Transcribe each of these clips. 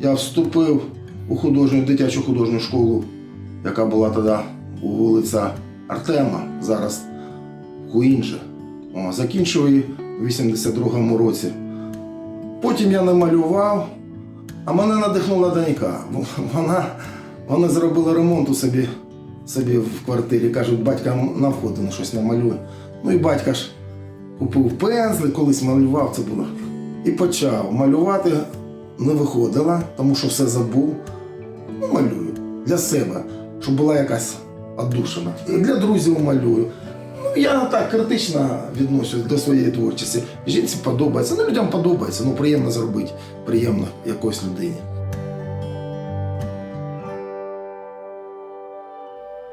я вступив у художню дитячу художню школу, яка була тоді у вулиця Артема, зараз Куінже. Закінчив її у 82-му році. Потім я не малював, а мене надихнула донька. Вона, вона зробила ремонт у собі, собі в квартирі. Кажуть, батька на входу ну, щось намалює. Ну і батька ж купив пензли, колись малював це було. І почав малювати. Не виходило, тому що все забув. Ну, малюю для себе, щоб була якась отдушина. І для друзів малюю. Ну, я так критично відношусь до своєї творчості. Жінці подобається, ну людям подобається, ну приємно зробити, приємно якоїсь людині.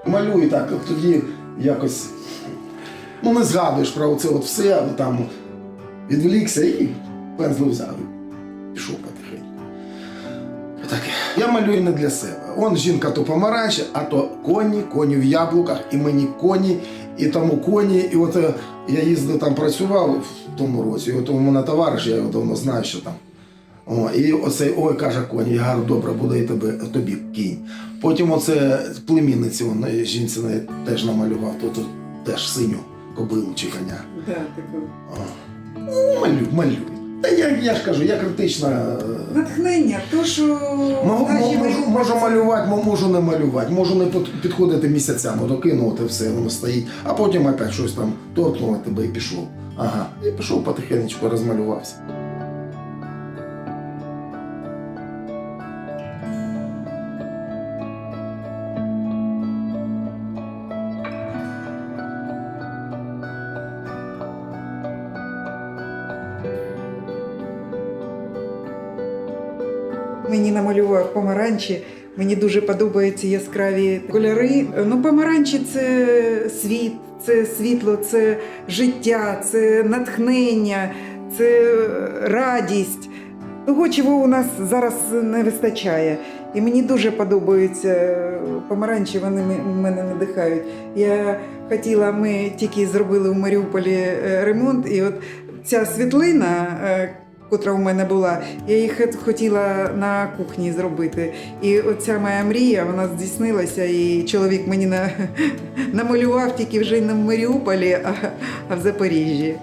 Малюю так, тоді якось ну, не згадуєш про це от все, там відволікся і пензлик взяв. Пішов потихеньку. Так, я малюю не для себе. Он жінка то помаранче, а то коні, коні в яблуках, і мені коні, і тому коні. І от е, я їздив там працював в тому році, і от у мене товариш, я його давно знаю, що там. О, і оцей ой каже коні, я говорю, добре, буде і тебе, тобі кінь. Потім оце племінниці он, е, жінці теж намалював, то тут теж синю кобилу чи коня. Да, таку. О. Ну, малюй, малюй. Та я, я ж кажу, я критично. е, Натхнення, то що Можу, наші можу, можу малювати, мо- можу не малювати, можу не під- підходити місяцями, докинути все, воно стоїть, а потім опять щось там торкнуло тебе і пішов. Ага, і пішов потихенечку, розмалювався. Мені намалював помаранчі. Мені дуже подобаються яскраві кольори. Ну, помаранчі це світ, це світло, це життя, це натхнення, це радість. Того, чого у нас зараз не вистачає. І мені дуже подобаються помаранчі, вони мене надихають. Я хотіла, ми тільки зробили у Маріуполі е, ремонт, і от ця світлина, е, котра у мене була, я їх хотіла на кухні зробити. І оця моя мрія вона здійснилася, і чоловік мені на, намалював тільки вже не в Маріуполі, а, а в Запоріжжі.